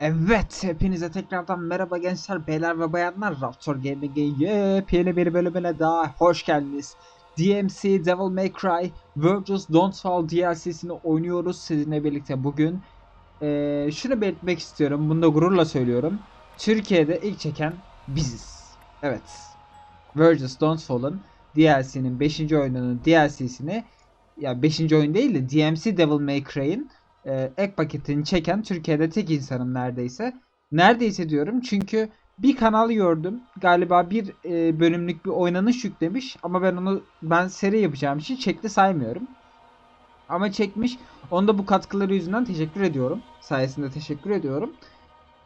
Evet, hepinize tekrardan merhaba gençler, beyler ve bayanlar. Raptor Gaming'in yepyeni bir bölümüne daha hoş geldiniz. DMC Devil May Cry Virgil's Don't Fall DLC'sini oynuyoruz sizinle birlikte bugün. Ee, şunu belirtmek istiyorum, bunu da gururla söylüyorum. Türkiye'de ilk çeken biziz. Evet. Virgil's Don't Fall'ın DLC'nin 5. oyununun DLC'sini ya 5. oyun değil de DMC Devil May Cry'in e, ek paketini çeken Türkiye'de tek insanım neredeyse. Neredeyse diyorum çünkü bir kanal gördüm. Galiba bir e, bölümlük bir oynanış yüklemiş ama ben onu ben seri yapacağım için çekti saymıyorum. Ama çekmiş. Onda bu katkıları yüzünden teşekkür ediyorum. Sayesinde teşekkür ediyorum.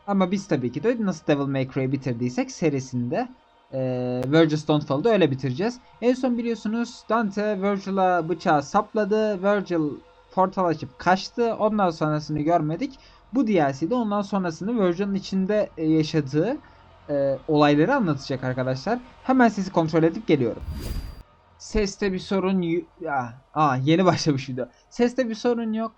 Ama biz tabii ki de nasıl Devil May Cry'ı bitirdiysek serisinde e, Virgil Stonefall'da öyle bitireceğiz. En son biliyorsunuz Dante Virgil'a bıçağı sapladı. Virgil portal açıp kaçtı. Ondan sonrasını görmedik. Bu DLC'de ondan sonrasını Virgil'in içinde e, yaşadığı e, olayları anlatacak arkadaşlar. Hemen sesi kontrol edip geliyorum. Seste bir sorun ya, aa, yeni başlamış video. Seste bir sorun yok.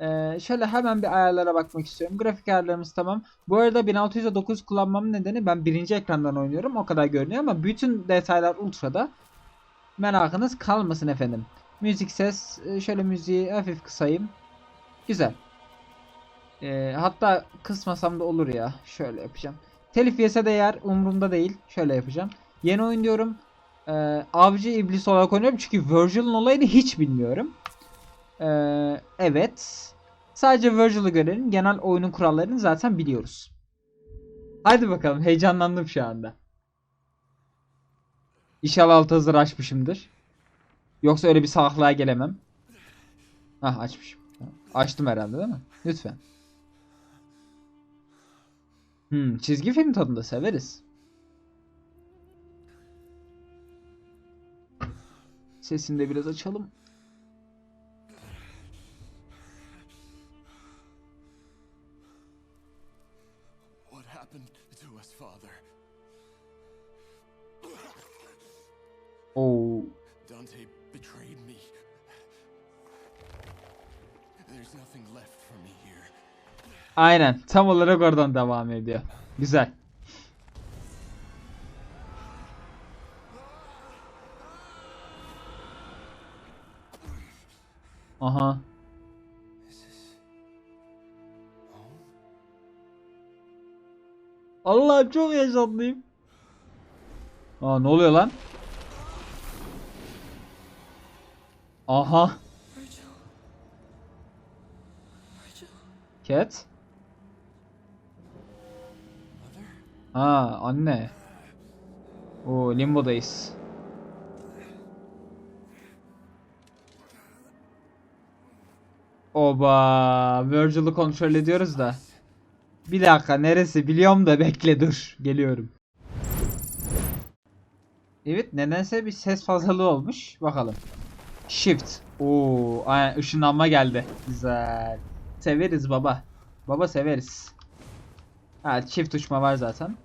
Ee, şöyle hemen bir ayarlara bakmak istiyorum. Grafik ayarlarımız tamam. Bu arada 1609 kullanmamın nedeni ben birinci ekrandan oynuyorum. O kadar görünüyor ama bütün detaylar ultra'da. Merakınız kalmasın efendim. Müzik ses. e, Şöyle müziği hafif kısayım. Güzel. Ee, hatta kısmasam da olur ya. Şöyle yapacağım. Telif yese de yer umurumda değil. Şöyle yapacağım. Yeni oyun diyorum. Ee, avcı iblis olarak oynuyorum çünkü Virgil'in olayını hiç bilmiyorum. Ee, evet. Sadece Virgil'ı görelim. Genel oyunun kurallarını zaten biliyoruz. Hadi bakalım. Heyecanlandım şu anda. İnşallah altı hazır açmışımdır. Yoksa öyle bir salaklığa gelemem. Hah açmışım. Açtım herhalde değil mi? Lütfen. Hmm, çizgi film tadında severiz. Sesini de biraz açalım. What Aynen. Tam olarak oradan devam ediyor. Güzel. Aha. Allah'ım çok heyecanlıyım. Aa ne oluyor lan? Aha. Cat. Ha anne. Oo limbodayız. Oba, Virgil'ı kontrol ediyoruz da. Bir dakika neresi biliyorum da bekle dur. Geliyorum. Evet nedense bir ses fazlalığı olmuş. Bakalım. Shift. Oo, aynen ışınlanma geldi. Güzel. Severiz baba. Baba severiz. Ha çift uçma var zaten.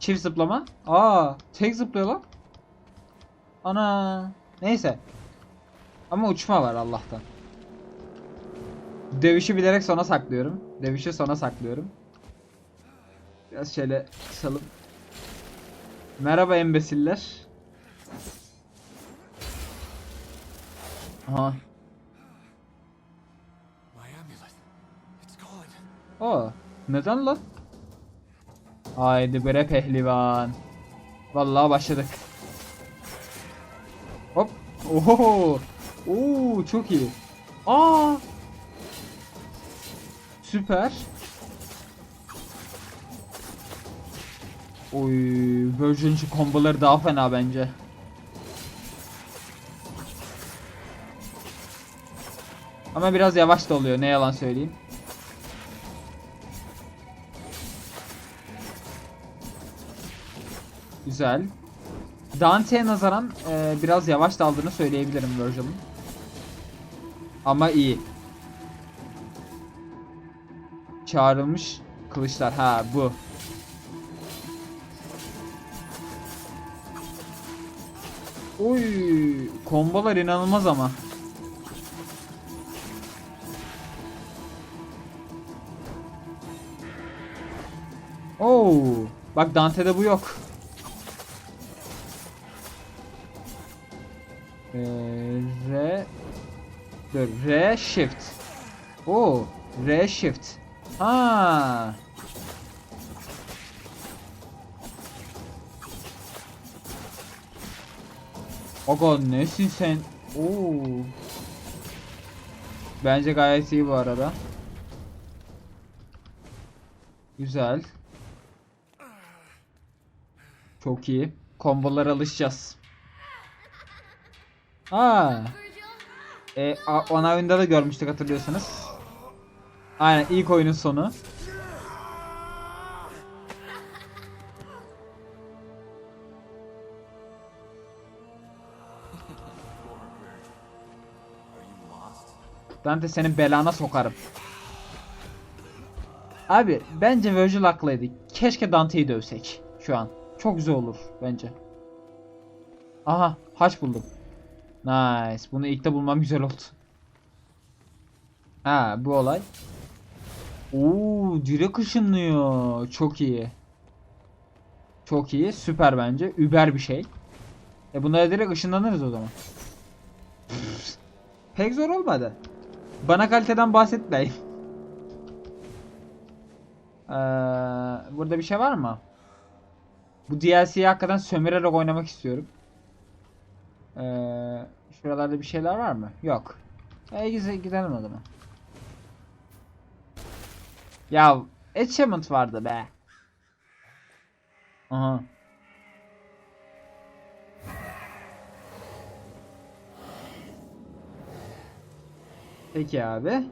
Çift zıplama. Aa, tek zıplıyor lan. Ana. Neyse. Ama uçma var Allah'tan. Dövüşü bilerek sona saklıyorum. Dövüşü sona saklıyorum. Biraz şöyle kısalım. Merhaba embesiller. Aha. My amulet. It's gone. O. Neden lan? Haydi bre pehlivan. Vallahi başladık. Hop. Oho. Oo çok iyi. Aa. Süper. Oy, Virgin şu komboları daha fena bence. Ama biraz yavaş da oluyor ne yalan söyleyeyim. Güzel. Dante'ye nazaran e, biraz yavaş daldığını söyleyebilirim Virgil'ın. Ama iyi. Çağrılmış kılıçlar. Ha bu. Oy, kombolar inanılmaz ama. Oo, bak Dante'de bu yok. Dur, R shift. Oo, R shift. Ha. Aga nesin sen? Oo. Bence gayet iyi bu arada. Güzel. Çok iyi. Kombolara alışacağız. Aa. E, ana oyunda da görmüştük hatırlıyorsanız. Aynen ilk oyunun sonu. Dante senin belana sokarım. Abi bence Virgil haklıydı. Keşke Dante'yi dövsek şu an. Çok güzel olur bence. Aha haç buldum. Nice. Bunu ilk de bulmam güzel oldu. Ha bu olay. Oo direkt ışınlıyor. Çok iyi. Çok iyi. Süper bence. Über bir şey. E bunlara direkt ışınlanırız o zaman. Pek zor olmadı. Bana kaliteden bahsetmeyin. Ee, burada bir şey var mı? Bu DLC'yi hakikaten sömürerek oynamak istiyorum. Ee, şuralarda bir şeyler var mı? Yok. E gidelim o zaman. Ya achievement vardı be. Aha. Peki abi.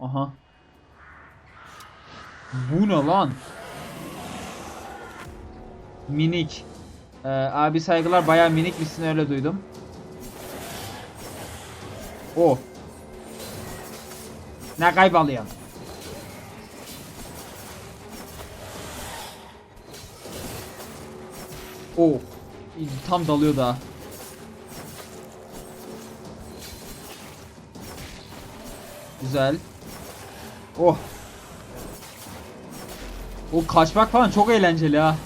Aha. Bu ne lan? Minik. Ee, abi saygılar bayağı minik misin öyle duydum. O. Ne kaybalıyor? O. Tam dalıyor daha. Güzel. Oh. O kaçmak falan çok eğlenceli ha.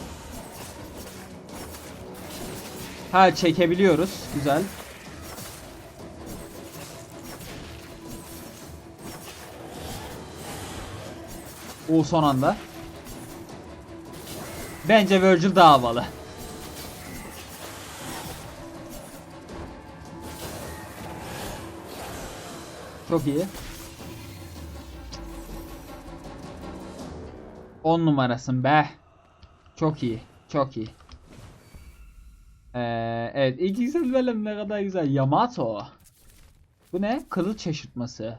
Ha çekebiliyoruz. Güzel. O son anda. Bence Virgil daha havalı. Çok iyi. 10 numarasın be. Çok iyi. Çok iyi. Ee, evet ilk güzel bölüm ne kadar güzel. Yamato. Bu ne? Kılıç şaşırtması.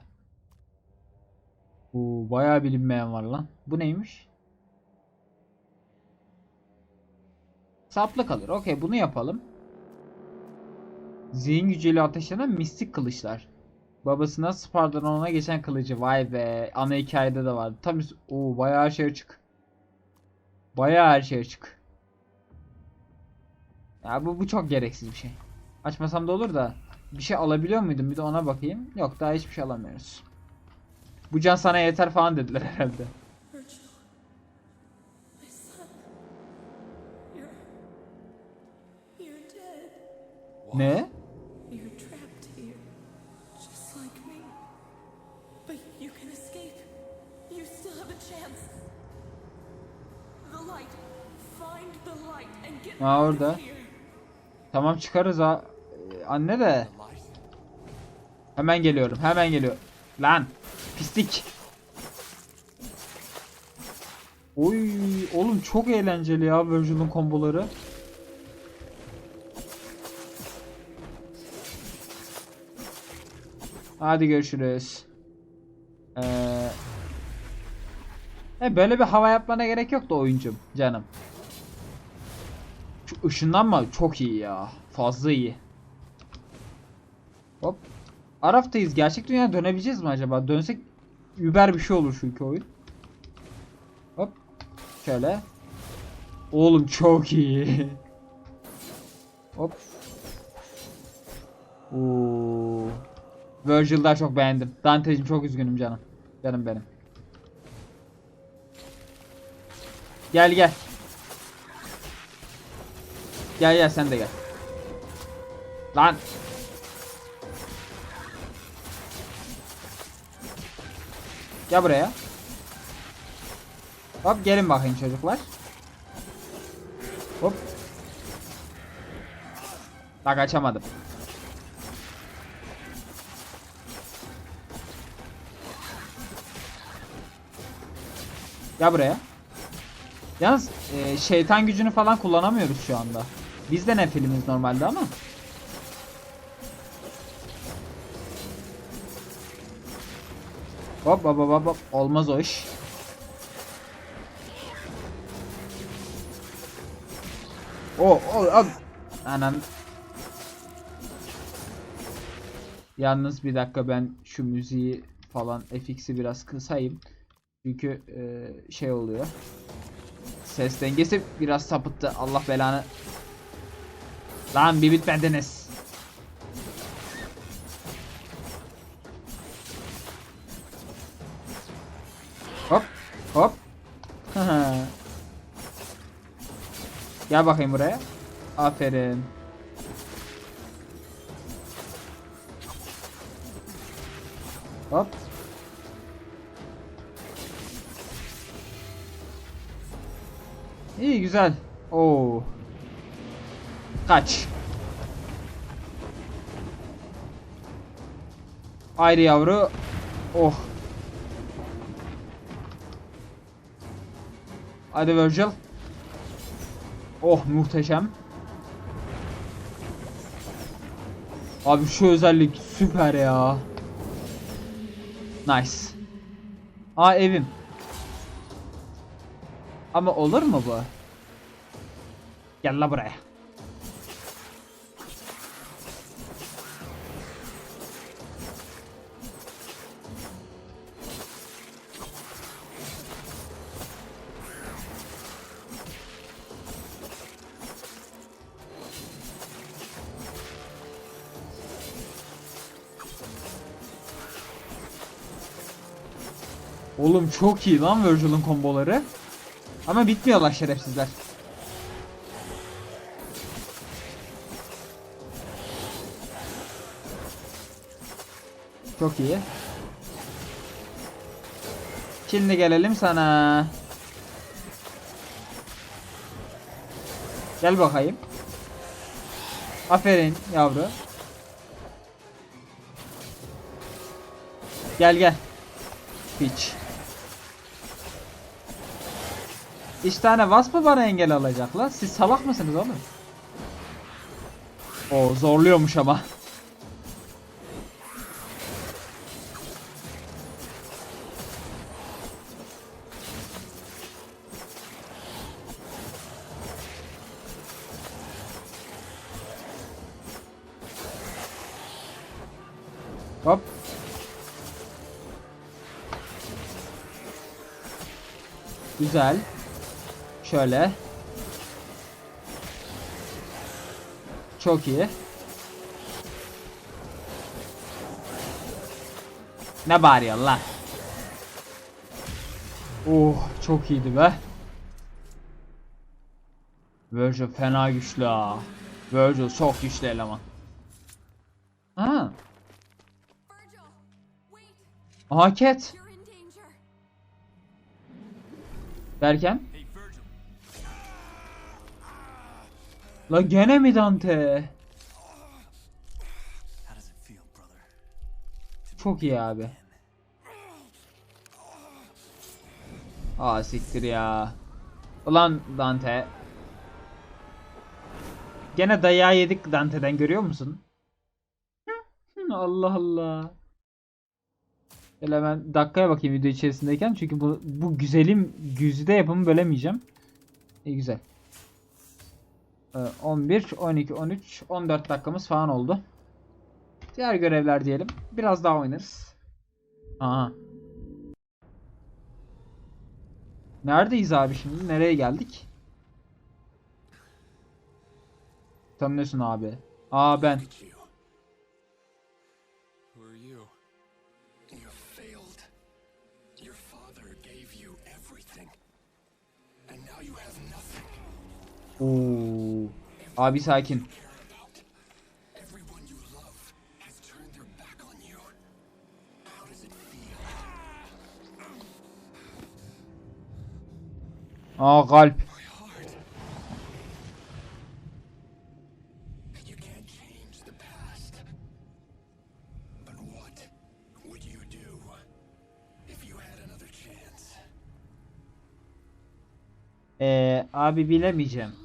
Oo, bayağı bilinmeyen var lan. Bu neymiş? Saplı kalır. Okey bunu yapalım. Zihin gücüyle ateşlenen mistik kılıçlar. Babasına Spardanon'a geçen kılıcı. Vay be. Ana hikayede de vardı. Tam üst- Oo bayağı her şey açık. Bayağı her şey açık. Ya bu bu çok gereksiz bir şey. Açmasam da olur da bir şey alabiliyor muydum? Bir de ona bakayım. Yok daha hiçbir şey alamıyoruz. Bu can sana yeter falan dediler herhalde. Ne? You're trapped here, just like me. But you can escape. You still have a chance. The light. Find the light and get Ha, out orada. Tamam çıkarız ha. Ee, Anne de. Hemen geliyorum. Hemen geliyor. Lan. Pislik. Oy oğlum çok eğlenceli ya Virgil'in komboları. Hadi görüşürüz. Ee, e, böyle bir hava yapmana gerek yok da oyuncum canım. Şu ışınlanma çok iyi ya. Fazla iyi. Hop. Araf'tayız. Gerçek dünyaya dönebileceğiz mi acaba? Dönsek über bir şey olur çünkü oyun. Hop. Şöyle. Oğlum çok iyi. Hop. Oo. Virgil'da çok beğendim. Dante'cim çok üzgünüm canım. Canım benim. Gel gel. Gel gel sen de gel. Lan. Gel buraya. Hop gelin bakayım çocuklar. Hop. Bak açamadım. Gel buraya. Yalnız e, şeytan gücünü falan kullanamıyoruz şu anda. Biz de ne filmiz normalde ama. Hop hop hop hop. Olmaz o iş. O o o. Anan. Yalnız bir dakika ben şu müziği falan FX'i biraz kısayım. Çünkü e, şey oluyor. Ses dengesi biraz sapıttı. Allah belanı. Lan bir bitmediniz. Hop hop. Gel bakayım buraya. Aferin. Hop. İyi güzel. Oo. Kaç. Ayrı yavru. Oh. Hadi Virgil. Oh muhteşem. Abi şu özellik süper ya. Nice. Aa evim. Ama olur mu bu? Gel la buraya. Oğlum çok iyi lan Virgil'ın komboları. Ama bitmiyorlar şerefsizler. Çok iyi. Şimdi gelelim sana. Gel bakayım. Aferin yavru. Gel gel. Piç. İki tane wasp mı bana engel alacak lan? Siz salak mısınız oğlum? O zorluyormuş ama. Hop. Güzel. Şöyle. Çok iyi. Ne bağırıyorsun lan? Oh çok iyiydi be. Virgil fena güçlü ha. Virgil çok güçlü eleman. Ha. Aha Cat. Derken. La gene mi Dante? Çok iyi abi. Aa siktir ya. Ulan Dante. Gene dayağı yedik Dante'den görüyor musun? Allah Allah. Hele ben dakikaya bakayım video içerisindeyken çünkü bu, bu güzelim güzide yapımı bölemeyeceğim. İyi güzel. Ee, 11, 12, 13, 14 dakikamız falan oldu. Diğer görevler diyelim. Biraz daha oynarız. Aha. Neredeyiz abi şimdi? Nereye geldik? Tanıyorsun abi. Aa ben. Oo. Abi sakin. Aa kalp. Ee, abi bilemeyeceğim.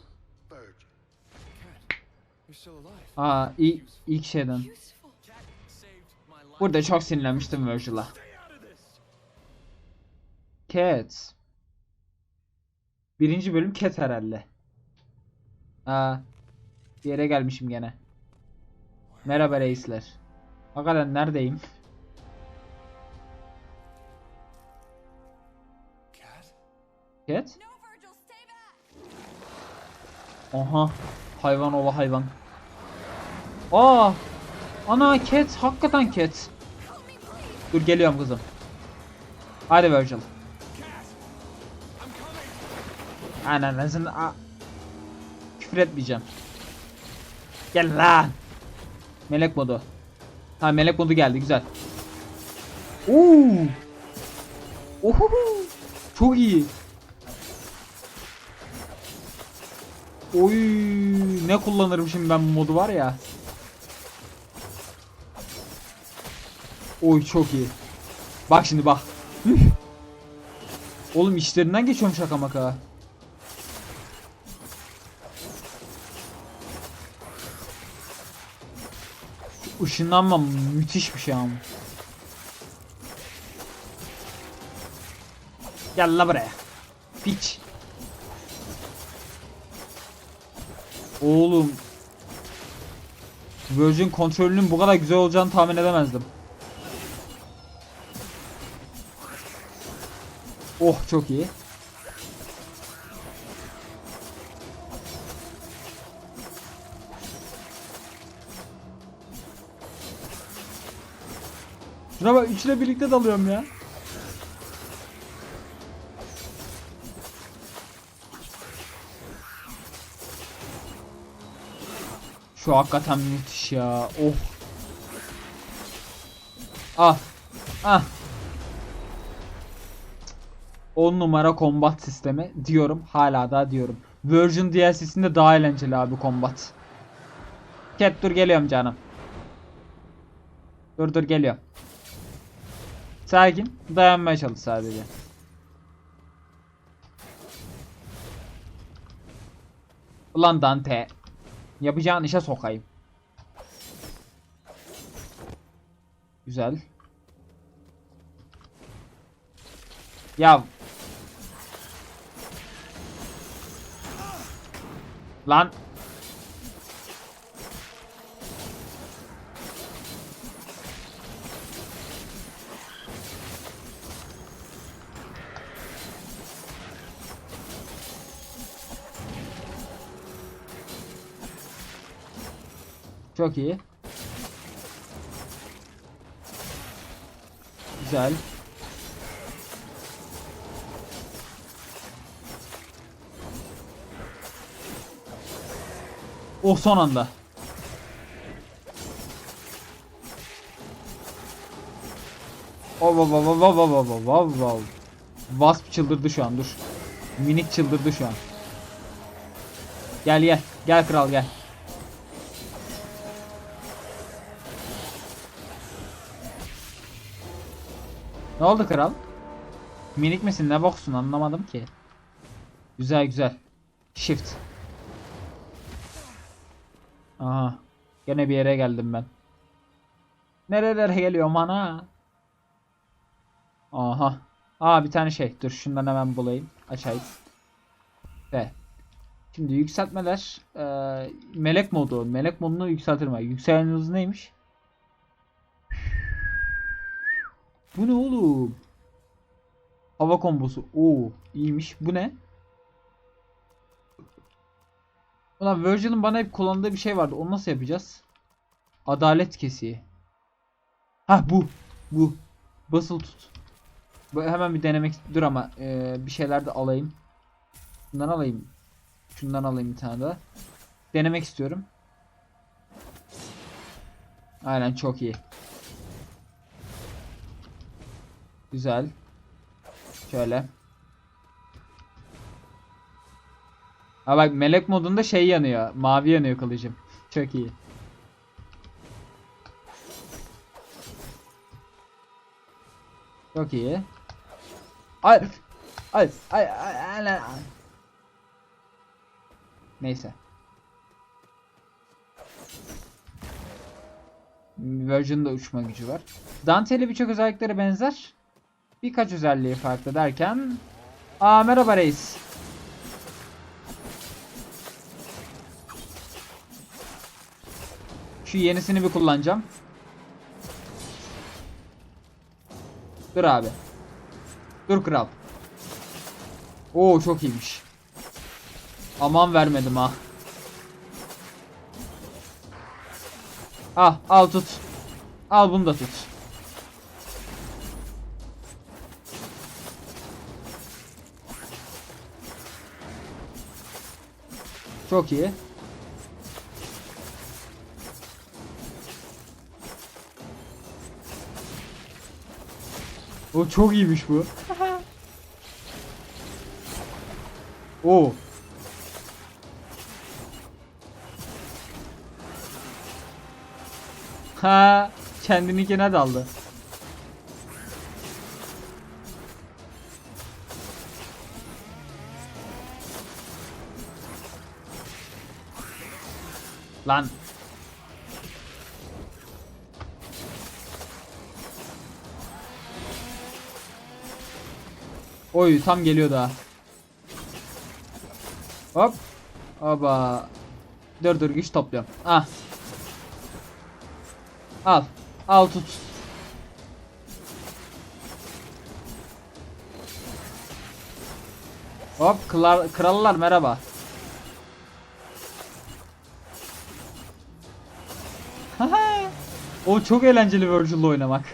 Aa ilk, ilk şeyden. Burada çok sinirlenmiştim Virgil'a. Cat. Birinci bölüm Cat herhalde. Aa, bir yere gelmişim gene. Merhaba reisler. Hakikaten neredeyim? Cat? Cat? No, Hayvan ola hayvan. Aa! Ana Cat. Hakikaten Cat. Dur geliyorum kızım. Hadi Virgil. Ananızın a... Küfür etmeyeceğim. Gel lan. Melek modu. Ha melek modu geldi güzel. Oo. Oho. Çok iyi. Oy ne kullanırım şimdi ben bu modu var ya. Oy çok iyi. Bak şimdi bak. Oğlum işlerinden geçiyorum şaka maka. Şu müthiş bir şey ama. Gel la buraya. Piç. Oğlum. Virgin kontrolünün bu kadar güzel olacağını tahmin edemezdim. Oh çok iyi. Şuna bak üçle birlikte dalıyorum ya. Şu hakikaten müthiş ya. Oh. Ah. Ah. 10 numara combat sistemi diyorum. Hala da diyorum. Virgin DLC'sinde daha eğlenceli abi combat. Cat dur geliyorum canım. Dur dur geliyorum. Sakin. Dayanmaya çalış sadece. Ulan Dante. Yapacağın işe sokayım. Güzel. Ya. Lan. Çok iyi. Güzel. Oh son anda. Oh wow wow wow wow wow wow wow wow. Wasp çıldırdı şu an dur. Minik çıldırdı şu an. Gel gel. Gel kral gel. Ne oldu kral? Minik misin ne boksun anlamadım ki. Güzel güzel. Shift. Aha. Gene bir yere geldim ben. Nerelere geliyorum ana? Aha. Aa bir tane şey. Dur şundan hemen bulayım. Açayım. Ve. Şimdi yükseltmeler. eee, melek modu. Melek modunu yükseltirme. Yükselen hız neymiş? Bu ne oğlum? Hava kombosu. Oo, iyiymiş. Bu ne? Ulan Virgil'in bana hep kullandığı bir şey vardı. Onu nasıl yapacağız? Adalet kesiği. Ha bu. Bu. Basılı tut. Bu hemen bir denemek dur ama e, bir şeyler de alayım. Bundan alayım. Şundan alayım bir tane daha. Denemek istiyorum. Aynen çok iyi. Güzel. Şöyle. Ha bak melek modunda şey yanıyor. Mavi yanıyor kılıcım. Çok iyi. Çok iyi. Ay ay ay ay, ay, ay. Neyse. Virgin'da uçma gücü var. Dante ile birçok özellikleri benzer. Birkaç özelliği farklı derken... Aa merhaba reis. Şu yenisini bir kullanacağım. Dur abi. Dur kral. Oo çok iyiymiş. Aman vermedim ha. Ah al tut. Al bunu da tut. Çok iyi. O çok iyiymiş bu. Oo. Ha, kendininkine daldı. Lan. Oy tam geliyor daha. Hop. Aba. Dur dur güç topluyorum. Ah. Al. Al tut. Hop kral, krallar merhaba. O çok eğlenceli Virgil'la oynamak.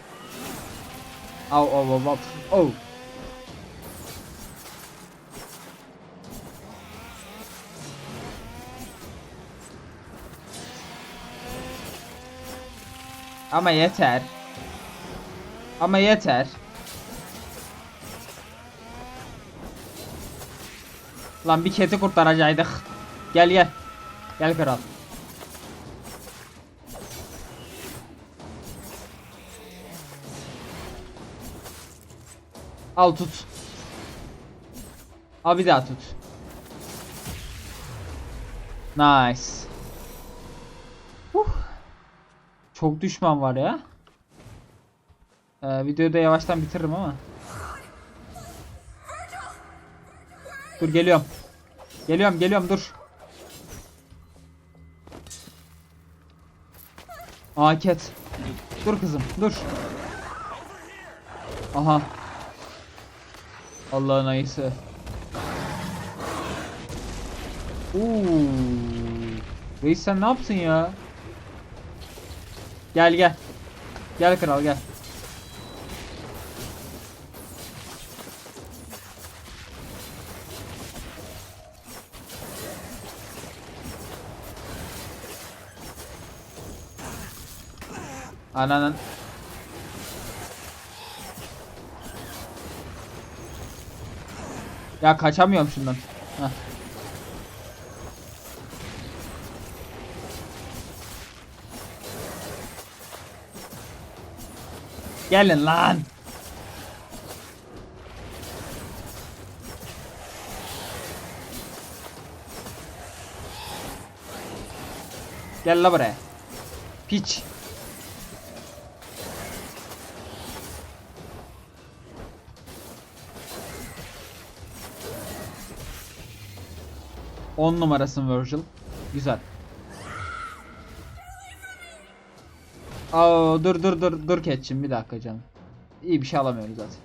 Au au au au. Oh. Ama yeter. Ama yeter. Lan bir keti kurtaracaktık. Gel gel. Gel kral. Al tut. Al bir daha tut. Nice. Huh. Çok düşman var ya. Ee, videoyu da yavaştan bitiririm ama. Dur geliyorum. Geliyorum geliyorum dur. Aket. Dur kızım dur. Aha. Allah'ın ayısı. Uuu. Reis sen ne yaptın ya? Gel gel. Gel kral gel. Ananın. Ya kaçamıyorum şundan. Heh. Gelin lan. Gel la buraya. Piç. On numarasın Virgil. Güzel. Aa dur dur dur dur Ketçim bir dakika canım. İyi bir şey alamıyoruz zaten.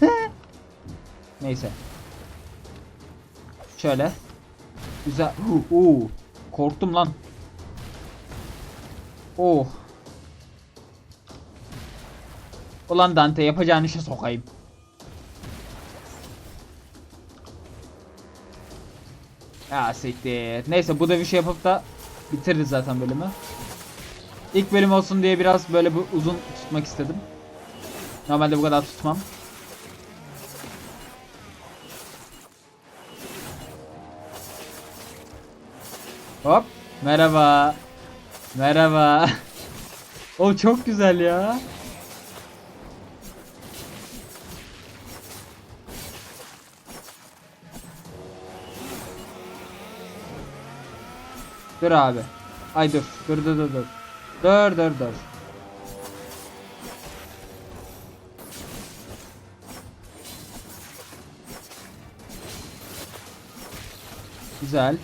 Neyse. Şöyle. Güzel. Oo, korktum lan. Oh. Ulan Dante yapacağın işe sokayım. Ya siktir. Neyse bu bir şey yapıp da bitiririz zaten bölümü. İlk bölüm olsun diye biraz böyle bu uzun tutmak istedim. Normalde bu kadar tutmam. Hop. Merhaba. Merhaba. o çok güzel ya. Dur abi. Ay dur. Dur dur dur dur. Dur dur dur. Güzel.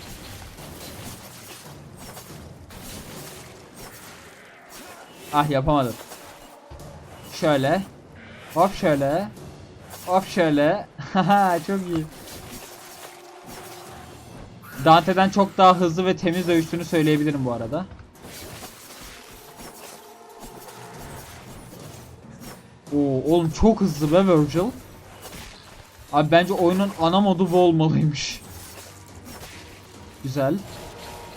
Ah yapamadım. Şöyle. Hop şöyle. Hop şöyle. Haha çok iyi. Dante'den çok daha hızlı ve temiz dövüştüğünü söyleyebilirim bu arada. Oo, oğlum çok hızlı be Virgil. Abi bence oyunun ana modu bu olmalıymış. Güzel.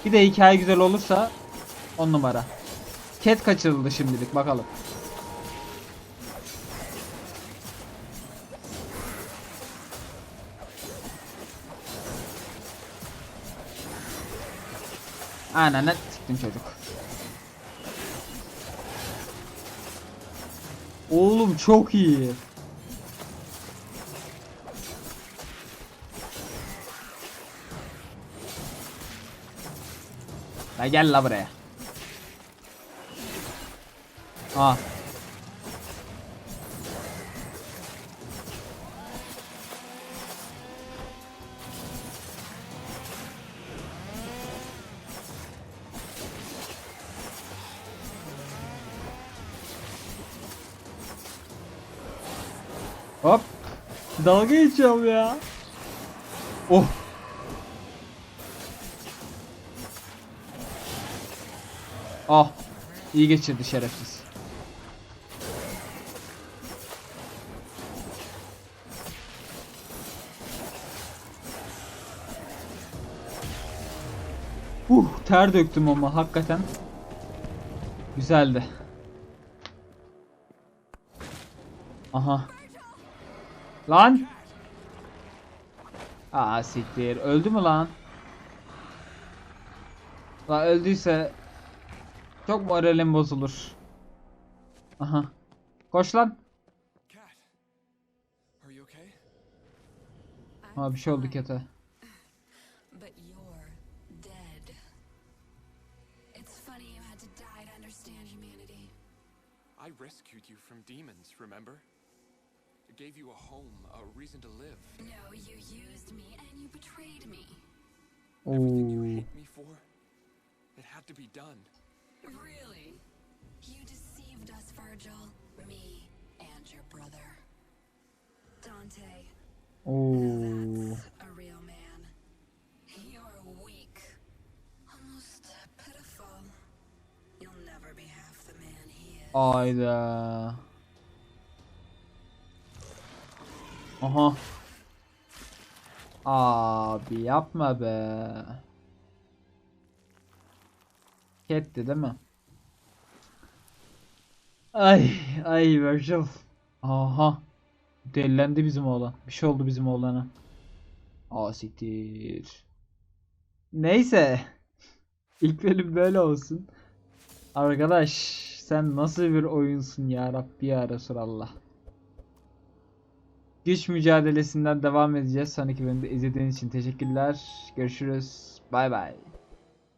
Bir de hikaye güzel olursa on numara. Cat kaçırıldı şimdilik bakalım. Ananı siktim çocuk. Oğlum çok iyi. La gel la buraya. Ah. Dalga geçiyorum ya. Oh. Ah. iyi geçirdi şerefsiz. Uh, ter döktüm ama hakikaten. Güzeldi. Aha. Lan. Aa siktir. Öldü mü lan? Lan öldüyse çok moralim bozulur. Aha. Koş lan. Ha bir şey oldu kete. But you're dead. It's funny you had to die to understand humanity. I rescued you from demons, remember? I gave you a home, a reason to live. No, you used me and you betrayed me. Everything you Oo. hate me for, it had to be done. Really? You deceived us, Virgil. Me and your brother. Dante, Oo. that's a real man. You're weak. Almost pitiful. You'll never be half the man he is. Ayda. Aha. Abi yapma be. Ketti değil mi? Ay ay Virgil. Aha. Delilendi bizim oğlan. Bir şey oldu bizim oğlana. Aa siktir. Neyse. İlk bölüm böyle olsun. Arkadaş sen nasıl bir oyunsun ya Rabbi ya Resulallah. Güç mücadelesinden devam edeceğiz. Sonraki bölümde izlediğiniz için teşekkürler. Görüşürüz. Bay bay.